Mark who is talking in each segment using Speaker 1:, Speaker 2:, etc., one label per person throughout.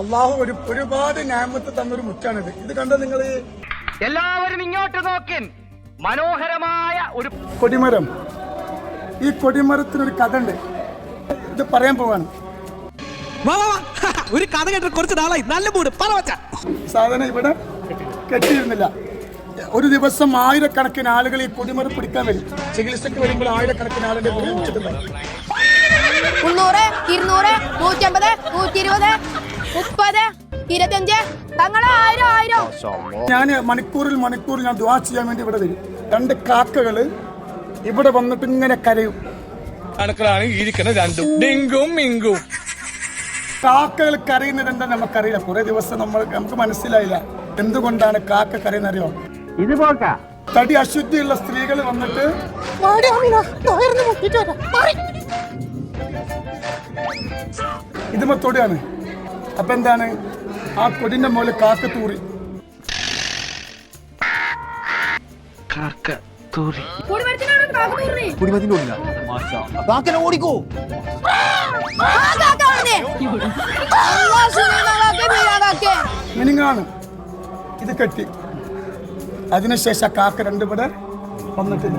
Speaker 1: അള്ളാഹു ഒരു ഒരുപാട് ഞാമത്ത് തന്നൊരു മുറ്റാണിത്. ഇത് കണ്ട നിങ്ങൾ
Speaker 2: എല്ലാവരും ഇങ്ങോട്ട് നോക്കിൻ. മനോഹരമായ ഒരു
Speaker 1: കൊടിമരം. ഈ കൊടിമരത്തിനൊരു കഥ ഉണ്ട് ഇത് പറയാൻ പോവാണ്.
Speaker 3: വാ വാ വാ. ഒരു കഥ കേട്ടിട്ട് കുറച്ച് നാളായി. നല്ല മൂട്. പറ വച്ച
Speaker 1: സാധനം ഇവിടെ കെട്ടിയിരുന്നില്ല. ഒരു ദിവസം ആയിരക്കണക്കിന് ആളുകൾ ഈ കൊടിമരം പിടിക്കാൻ വരും. ചികിത്സയ്ക്ക് വരുമ്പോൾ ആയിരക്കണക്കിന് ആളുകൾ
Speaker 4: മുന്നൂറ് ഇരുന്നൂറ് നൂറ്റമ്പത് നൂറ്റി ഇരുപത് മുപ്പത് ഇരുപത്തിയഞ്ച് തങ്ങളെ ആയിരം ആയിരം.
Speaker 1: ഞാൻ മണിക്കൂറിൽ മണിക്കൂറിൽ ഞാൻ ദ്വാ ചെയ്യാൻ വേണ്ടി ഇവിടെ വരും. രണ്ട് കാക്കകൾ ഇവിടെ വന്നിട്ട് ഇങ്ങനെ കരയും.
Speaker 5: കണക്കിലാണ് ഇരിക്കുന്ന രണ്ടും. ഡിങ്കും മിങ്കും.
Speaker 1: കാക്കകൾ കരയുന്നത് എന്താ നമുക്കറിയില്ല. കുറെ ദിവസം നമ്മൾ നമുക്ക് മനസ്സിലായില്ല. എന്തുകൊണ്ടാണ് കാക്ക കരയുന്ന അറിയോ
Speaker 2: ഇത് പോക്ക.
Speaker 1: തടി അശുദ്ധിയുള്ള സ്ത്രീകൾ വന്നിട്ട് ഇതുമ തൊടിയാണ് അപ്പൊ എന്താണ്? ആ കൊടിന്റെ മുകളിൽ കാക്ക തൂറി. മിനിങ്ങാണ്. ഇത് കെട്ടി. അതിനുശേഷം ആ കാക്ക രണ്ടുപേടെ വന്നിട്ടില്ല.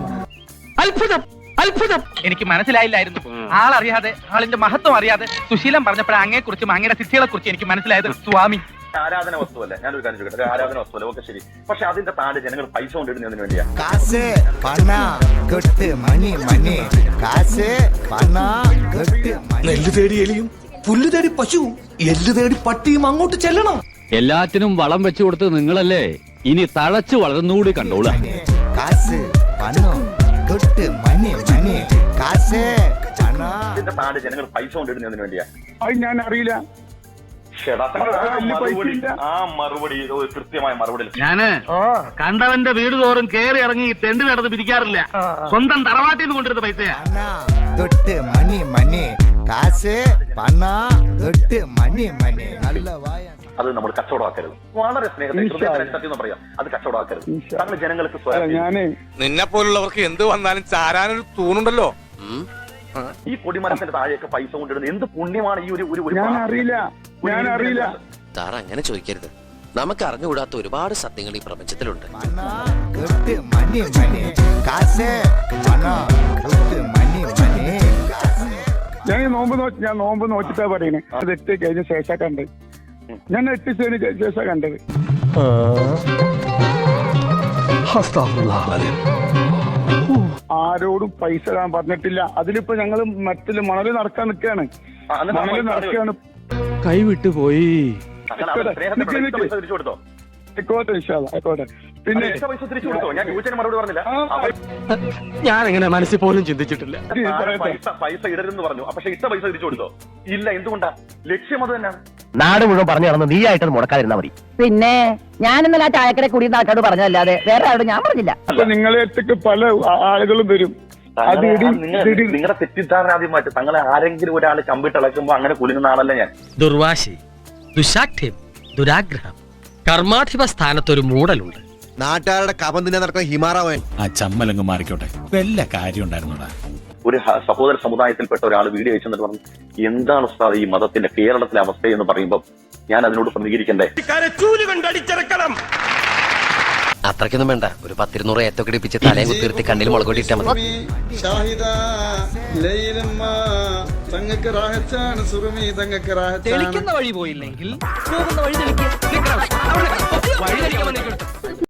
Speaker 2: അത്ഭുതം. അത്ഭുതം. എനിക്ക് മനസ്സിലായില്ലായിരുന്നു. ആളറിയാതെ ആളിന്റെ മഹത്വം അറിയാതെ സുശീലൻ പറഞ്ഞപ്പോൾ അങ്ങയെ കുറിച്ചും അങ്ങയുടെ സിദ്ധികളെ കുറിച്ചും എനിക്ക് മനസ്സിലായത്. സ്വാമി.
Speaker 6: ആരാധന വസ്തുവല്ല? ഞാനൊരു കാര്യം ചോദിക്കട്ടെ. ആരാധന വസ്തുവല്ല? ഓക്കെ ശരി. പക്ഷെ അതിന്റെ താഴെ ജനങ്ങൾ പൈസ കൊണ്ടിടുന്നതിന് വേണ്ടിയാ.
Speaker 7: കാശ് പണ കെട്ട് മണി മണി. കാശ് പണ കെട്ട്
Speaker 5: നെല്ല് തേടി എലിയും പുല്ല് തേടി പശുവും എല്ല് തേടി പട്ടിയും അങ്ങോട്ട് ചെല്ലണം.
Speaker 8: എല്ലാത്തിനും വളം വെച്ചു കൊടുത്ത് നിങ്ങളല്ലേ? ഇനി തഴച്ചു വളർന്നുകൂടി കണ്ടോളൂ.
Speaker 7: കാശ് പണം கொட்டு மணி மணி காசு பணம்
Speaker 6: ഇതിന്റെ താഴെ ജനങ്ങൾ പൈസ കൊണ്ടിടുന്നതിന് വേണ്ടിയാ
Speaker 1: അത് ഞാൻ അറിയില്ല
Speaker 6: ഷെടാ, ആ
Speaker 1: വലിയ
Speaker 6: മറുപടി
Speaker 1: പൈസയില്ല.
Speaker 6: ആ മറുപടി ഒരു കൃത്യമായ മറുപടി
Speaker 2: ഞാന് കണ്ടവന്റെ വീട് തോറും കേറി ഇറങ്ങി തെണ്ടി നടന്ന് പിരിക്കാറില്ല സ്വന്തം തറവാട്ടിൽ നിന്ന് കൊണ്ടിരുന്ന പൈസയാ
Speaker 7: பணம் கொட்டு மணி மணி காசு பணம் கொட்டு மணி மணி நல்ல வாயா
Speaker 6: അത് നമ്മൾ കച്ചവടമാക്കരുത്. വളരെ സ്നേഹത്തിൽ പറയാം. അത് കച്ചവടമാക്കരുത്. താങ്കൾ ജനങ്ങൾക്ക്
Speaker 5: നിന്നെ പോലുള്ളവർക്ക് എന്ത് വന്നാലും ചാരാനൊരു തൂണുണ്ടല്ലോ.
Speaker 6: ഈ കൊടിമരത്തിന്റെ താഴെയൊക്കെ പൈസ കൊണ്ടിരുന്നത് എന്ത് പുണ്യമാണ് ഈ ഒരു ഒരു
Speaker 1: ഞാൻ അറിയില്ല ഞാൻ അറിയില്ല
Speaker 9: അങ്ങനെ ചോദിക്കരുത്. നമുക്ക് അറിഞ്ഞുകൂടാത്ത ഒരുപാട് സത്യങ്ങൾ ഈ പ്രപഞ്ചത്തിലുണ്ട്.
Speaker 1: ഞാൻ നോമ്പ് നോക്കി ഞാൻ നോമ്പ് നോക്കിട്ടാ പറയുന്നത് അത് എത്തി കഴിഞ്ഞ ശേഷക്കാണ്ട് ഞാൻ എപ്പിസോഡ് ശേഷം കണ്ടത്. ആരോടും പൈസ ഇടാൻ പറഞ്ഞിട്ടില്ല. അതിലിപ്പോ ഞങ്ങൾ മറ്റിൽ മണൽ നടക്കാൻ നിൽക്കാണ്
Speaker 6: മണൽ
Speaker 1: നടക്കാണ്.
Speaker 8: കൈവിട്ടു പോയി.
Speaker 1: ആയിക്കോട്ടെ. പിന്നെ
Speaker 6: പൈസ തിരിച്ചു കൊടുത്തോ? ഞാൻ
Speaker 8: എങ്ങനെ മനസ്സിൽ പോലും ചിന്തിച്ചിട്ടില്ല.
Speaker 6: പൈസ ഇടരുതെന്ന് പറഞ്ഞു. പക്ഷെ ഇട്ട പൈസ തിരിച്ചു കൊടുത്തോ? ഇല്ല എന്തുകൊണ്ടാ? ലക്ഷ്യം അത് തന്നെയാണ്.
Speaker 2: നാട് മുഴുവൻ പറഞ്ഞു നടന്ന് നീ ആയിട്ട് മുടക്കാതിരുന്നാ മതി.
Speaker 10: പിന്നെ ഞാൻ ഇന്നലെ ആ ചായക്കട കൂടി നാട്ടോട് പറഞ്ഞതല്ലാതെ വേറെ ആരോട് ഞാൻ പറഞ്ഞില്ല.
Speaker 1: അപ്പൊ നിങ്ങളെ അടുത്തേക്ക് പല ആ- ആളുകളും വരും. അത് ഇടി ഇടി
Speaker 6: നിങ്ങളുടെ തെറ്റിദ്ധാരണ ആദ്യം മാറ്റി. തങ്ങളെ ആരെങ്കിലും ഒരാൾ കമ്പിട്ട് കമ്പിട്ടിളക്കുമ്പോ അങ്ങനെ കുലുങ്ങുന്ന ആളല്ല ഞാൻ.
Speaker 3: ദുർവാശി ദുശാഠ്യം ദുരാഗ്രഹം. കർമാധിപ സ്ഥാനത്തൊരു മൂടലുണ്ട്.
Speaker 7: നാട്ടുകാരുടെ കപം തിന്നെ നടക്കുന്ന ഹിമാറാവൻ
Speaker 5: ആ ചമ്മലങ്ങ് മാറിക്കോട്ടെ. വല്ല കാര്യം ഉണ്ടായിരുന്നോടാ.
Speaker 6: ഒരു സഹോദര സമുദായത്തിൽപ്പെട്ട ഒരാൾ വീഡിയോ അയച്ചെന്നിട്ട് പറഞ്ഞു എന്താണ് ഉസ്താദ് ഈ മതത്തിന്റെ കേരളത്തിലെ അവസ്ഥ എന്ന് പറയുമ്പോൾ ഞാൻ അതിനോട് പ്രതികരിക്കണ്ടേ?
Speaker 9: അത്രയ്ക്കൊന്നും വേണ്ട. ഒരു പത്തിരുന്നൂറ് ഏറ്റൊക്കെ ഇടിപ്പിച്ച് തലയും കുത്തിർത്തി കണ്ണിൽ മുളകൊടി ഇട്ടാൽ മതി.
Speaker 3: തെളിക്കുന്ന വഴി പോയില്ലെങ്കിൽ പോകുന്ന വഴി